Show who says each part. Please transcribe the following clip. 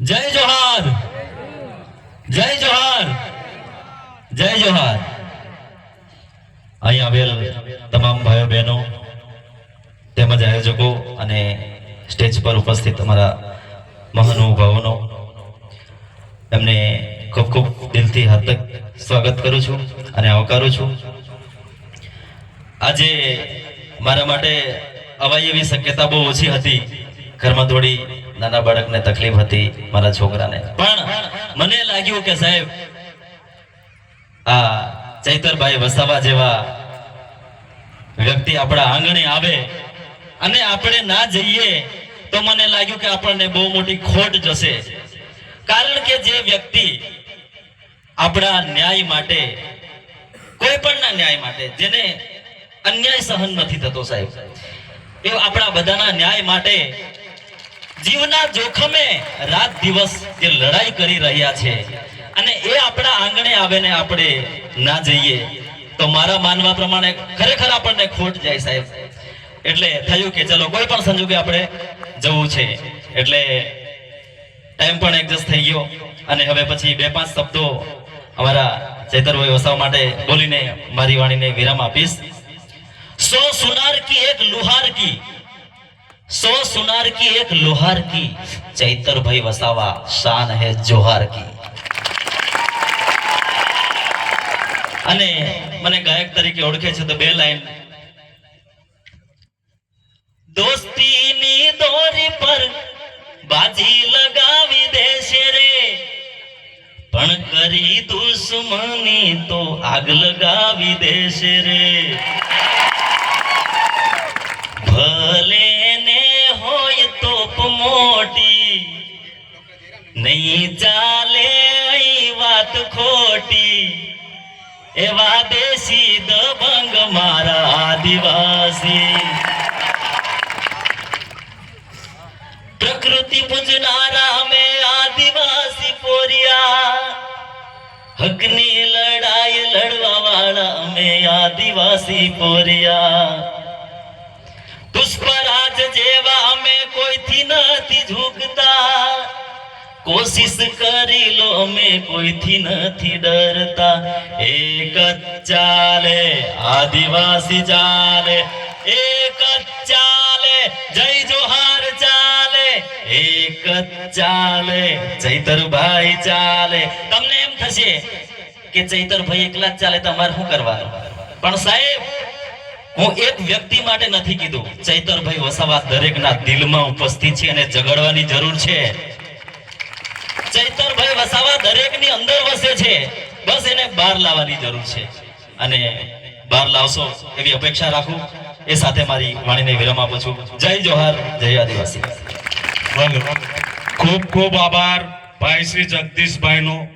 Speaker 1: જય જોહાર. જય જોહાર. જય જોહાર. અહીં આવેલ તમામ ભાઈઓ, બહેનો, તેમજ આયોજકો અને સ્ટેજ પર ઉપસ્થિત અમારા મહાનુભાવોનો, એમને ખૂબ ખૂબ દિલથી હાર્દક સ્વાગત કરું છું અને આવકારું છું. આજે મારા માટે અવાય એવી શક્યતા બહુ ઓછી હતી. ઘરમાં થોડી નાના બાળકને તકલીફ હતી મારા છોકરાને. પણ મને લાગ્યું કે સાહેબ, આ ચૈતરભાઈ વસાવા જેવા વ્યક્તિ આપણા આંગણે આવે અને આપણે ના જઈએ તો મને લાગ્યું કે આપણને બહુ મોટી ખોટ જશે. કારણ કે જે વ્યક્તિ આપણા ન્યાય માટે, કોઈ પણના ન્યાય માટે, જેને અન્યાય સહન નથી થતો સાહેબ, એ આપણા બધાના ન્યાય માટે જીવના જોખમે રાત દિવસ જે લડાઈ કરી રહ્યા છે. અને એ આપણા આંગણે આવે ને આપણે ના જઈએ. તો મારા માનવા પ્રમાણે ખરેખર આપણને ખોટ જાય સાહેબ. એટલે થયું કે ચલો કોઈ પણ સંજોગે આપણે જવું છે. એટલે ટાઈમ પણ એડજસ્ટ થઈ ગયો. અને હવે પછી બે પાંચ શબ્દો અમારા ચૈતરભાઈ વસાવા માટે બોલીને મારી વાણીને વિરામ આપીશ. સો સુનાર કી એક લુહાર કી સો સુનાર કી એક લોહાર કી ચૈતરભાઈ વસાવા શાન હે જોહાર કી અને મને ગાયક તરીકે ઓળખે છે તો બે લાઈન દોસ્તીની દોરી પર બાજી લગાવી દેશે રે પણ કરી દુશ્મની તો આગ લગાવી દેશે રે ખોટી એવા દેશી દબંગ મારા આદિવાસી. પ્રકૃતિ પૂજનારા અમે આદિવાસી પોરિયા. હકની લડાઈ લડવા વાળા અમે આદિવાસી પોરિયા. પુષ્પરાજ જેવા અમે કોઈથી નથી ઝૂકતા. કોશિશ કરી લો, અમે કોઈથી નથી ડરતા. એક જ ચાલે, આદિવાસી ચાલે. એક જ ચાલે, જય જોહાર ચાલે. એક જ ચાલે, ચૈતરભાઈ ચાલે. તમને એમ થશે કે ચૈતરભાઈ એકલા જ ચાલે તમારે શું કરવાનું? પણ સાહેબ, હું એક વ્યક્તિ માટે નથી કીધું. ચૈતરભાઈ વસાવા દરેકના દિલમાં ઉપસ્થિત છે અને જગડવાની જરૂર છે. ચૈતરભાઈ વસાવા દરેકની અંદર વસે છે. બસ એને બહાર લાવવાની જરૂર છે. અને બહાર લાવશો એવી અપેક્ષા રાખું. એ સાથે મારી વાણીને વિરામ આપું છું. જય જોહાર, જય આદિવાસી.
Speaker 2: ખૂબ ખૂબ આભાર ભાઈ શ્રી જગદીશભાઈનો.